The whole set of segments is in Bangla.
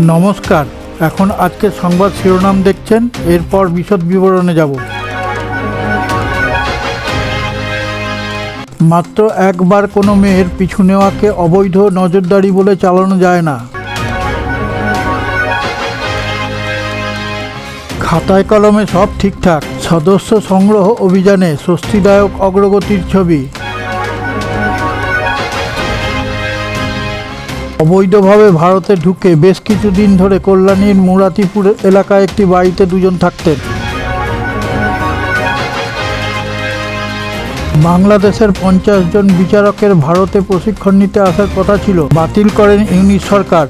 নমস্কার, এখন আজকে সংবাদ শিরোনাম দেখছেন, এরপর বিশদ বিবরণে যাব। মাত্র একবার কোনো মেয়ের পিছু নেওয়াকে অবৈধ নজরদারি বলে চালানো যায় না। খাতায় কলমে সব ঠিকঠাক, সদস্য সংগ্রহ অভিযানে স্বস্তিদায়ক অগ্রগতির ছবি। অবৈধভাবে ভারতে ঢুকে বেশ কিছুদিন ধরে কল্যাণীর মুরাতিপুর এলাকায় একটি বাড়িতে দুজন থাকতেন। বাংলাদেশের পঞ্চাশ জন বিচারকের ভারতে প্রশিক্ষণ নিতে আসার কথা ছিল, বাতিল করেন ইউনিট সরকার।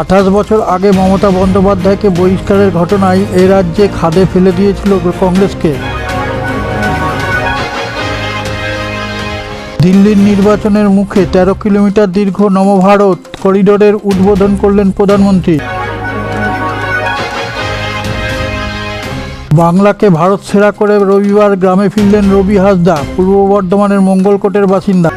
আঠাশ বছর আগে মমতা বন্দ্যোপাধ্যায়কে বহিষ্কারের ঘটনায় এ রাজ্যে খাদে ফেলে দিয়েছিল কংগ্রেসকে। দিল্লির নির্বাচনের মুখে তেরো কিলোমিটার দীর্ঘ নবভারত করিডোরের উদ্বোধন করলেন প্রধানমন্ত্রী। বাংলাকে ভারত সেরা করে রবিবার গ্রামে ফিরলেন রবি হাসদা, পূর্ব বর্ধমানের মঙ্গলকোটের বাসিন্দা।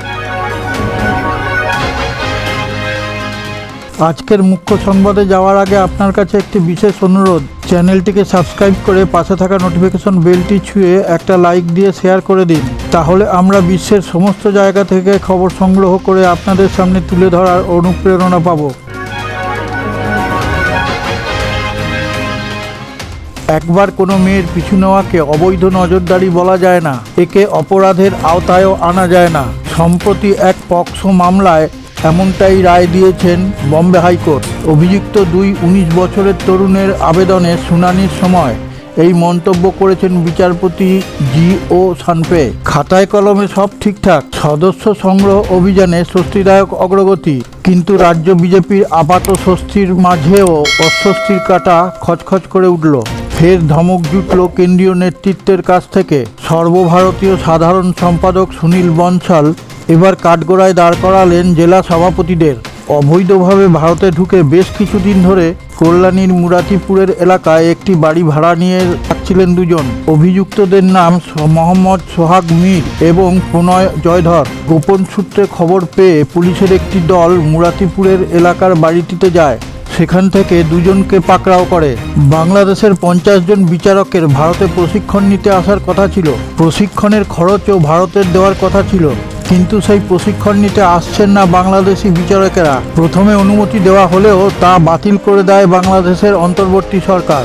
আজকের মুখ্য সংবাদে যাওয়ার আগে আপনার কাছে একটি বিশেষ অনুরোধ। চ্যানেলটিকে সাবস্ক্রাইব করে পাশে থাকা নোটিফিকেশন বেলটি ছুঁয়ে একটা লাইক দিয়ে শেয়ার করে দিন। তাহলে আমরা বিশ্বের সমস্ত জায়গা থেকে খবর সংগ্রহ করে আপনাদের সামনে তুলে ধরার অনুপ্রেরণা পাবো। একবার কোনো মেয়ের পিছু নেওয়াকে অবৈধ নজরদারি বলা যায় না। একে অপরাধের আওতায়ও আনা যায় না। সম্প্রতি এক পক্সো মামলায় এমনটাই রায় দিয়েছেন বম্বে হাইকোর্ট। অভিযুক্ত দুই উনিশ বছরের তরুণের আবেদনে শুনানির সময় এই মন্তব্য করেছেন বিচারপতি জি ও সানপে খাতায় কলমে সব ঠিকঠাক, সদস্য সংগ্রহ অভিযানে স্বস্তিদায়ক অগ্রগতি, কিন্তু রাজ্য বিজেপির আপাত স্বস্তির মাঝেও অস্বস্তির কাটা খচখচ করে উঠল। ফের ধমক জুটল কেন্দ্রীয় নেতৃত্বের কাছ থেকে। সর্বভারতীয় সাধারণ সম্পাদক সুনীল বনসাল এবার কাঠগড়ায় দাঁড় করালেন জেলা সভাপতিদের। অবৈধভাবে ভারতে ঢুকে বেশ কিছুদিন ধরে কল্যাণীর মুরাতিপুরের এলাকায় একটি বাড়ি ভাড়া নিয়ে থাকছিলেন দুজন। অভিযুক্তদের নাম মোহাম্মদ সোহাগ মীর এবং প্রণয় জয়ধর। গোপন সূত্রে খবর পেয়ে পুলিশের একটি দল মুরাতিপুরের এলাকার বাড়িটিতে যায়। সেখান থেকে দুজনকে পাকড়াও করে। বাংলাদেশের পঞ্চাশ জন বিচারকের ভারতে প্রশিক্ষণ নিতে আসার কথা ছিল। প্রশিক্ষণের খরচও ভারতের দেওয়ার কথা ছিল। কিন্তু সেই প্রশিক্ষণ নিতে আসছেন না বাংলাদেশি বিচারকেরা। প্রথমে অনুমতি দেওয়া হলেও তা বাতিল করে দেয় বাংলাদেশের অন্তর্বর্তী সরকার।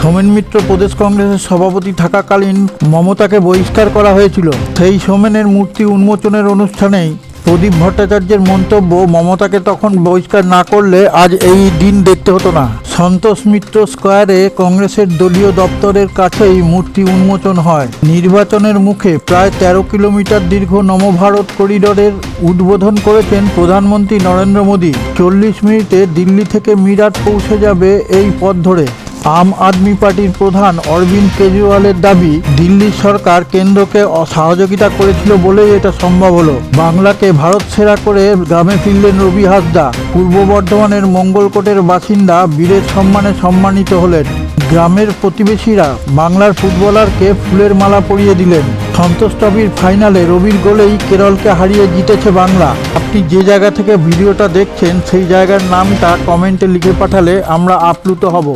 সোমেন মিত্র প্রদেশ কংগ্রেসের সভাপতি থাকাকালীন মমতাকে বহিষ্কার করা হয়েছিল। সেই সোমেনের মূর্তি উন্মোচনের অনুষ্ঠানেই প্রদীপ ভট্টাচার্যের মন্তব্য মমতাকে তখন বহিষ্কার না করলে আজ এই দিন দেখতে হতো না। সন্তোষ মিত্র স্কোয়ারে কংগ্রেসের দলীয় দপ্তরের কাছেই মূর্তি উন্মোচন হয়। নির্বাচনের মুখে প্রায় তেরো কিলোমিটার দীর্ঘ নবভারত করিডোরের উদ্বোধন করেছেন প্রধানমন্ত্রী নরেন্দ্র মোদী। চল্লিশ মিনিটে দিল্লি থেকে মিরাট পৌঁছে যাবে এই পথ ধরে। আম আদমি পার্টির প্রধান অরবিন্দ কেজরিওয়ালের দাবি দিল্লির সরকার কেন্দ্রকে সহযোগিতা করেছিল বলেই এটা সম্ভব হলো। বাংলাকে ভারত সেরা করে গ্রামে ফিরলেন রবি হাসদা। পূর্ব বর্ধমানের মঙ্গলকোটের বাসিন্দা বীরের সম্মানে সম্মানিত হলেন। গ্রামের প্রতিবেশীরা বাংলার ফুটবলারকে ফুলের মালা পরিয়ে দিলেন। সন্তোষ ট্রফির ফাইনালে রবির গোলেই কেরলকে হারিয়ে জিতেছে বাংলা। আপনি যে জায়গা থেকে ভিডিওটা দেখছেন, সেই জায়গার নামটা কমেন্টে লিখে পাঠালে আমরা আপ্লুত হব।